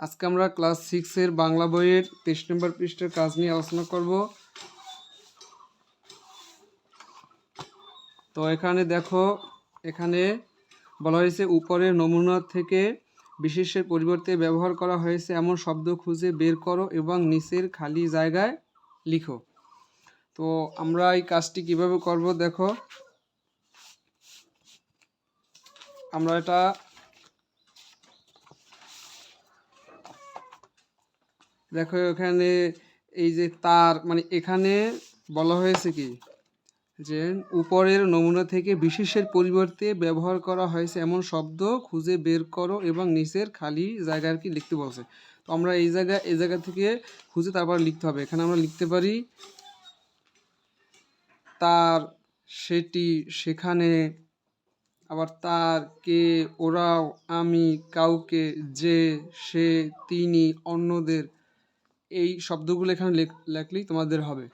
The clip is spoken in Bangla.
আজকে আমরা ক্লাস সিক্সের বাংলা বইয়ের তেইশ নম্বর পৃষ্ঠার কাজ নিয়ে আলোচনা করব। তো এখানে দেখো, এখানে বলা হয়েছে উপরের নমুনা থেকে বিশেষের পরিবর্তে ব্যবহার করা হয়েছে এমন শব্দ খুঁজে বের করো এবং নিচের খালি জায়গায় লিখো। তো আমরা এই কাজটি কীভাবে করব দেখো। আমরা এটা দেখো এখানে এই যে তার মানে এখানে বলা হয়েছে কি? যে উপরের নমুনা থেকে বিশেষের পরিবর্তে ব্যবহার করা হয়েছে এমন শব্দ খুঁজে বের করো এবং নিচের খালি জায়গা আর কি লিখতে বলছে। তো আমরা এই জায়গা এই জায়গা থেকে খুঁজে তারপর লিখতে হবে। এখানে আমরা লিখতে পারি, তার সেটি সেখানে, আবার তার কে, ওরাও, আমি, কাউকে, যে, সে, তিনি, অন্যদের এই শব্দগুলো এখানে লেখ- লেখলেই তোমাদের হবে।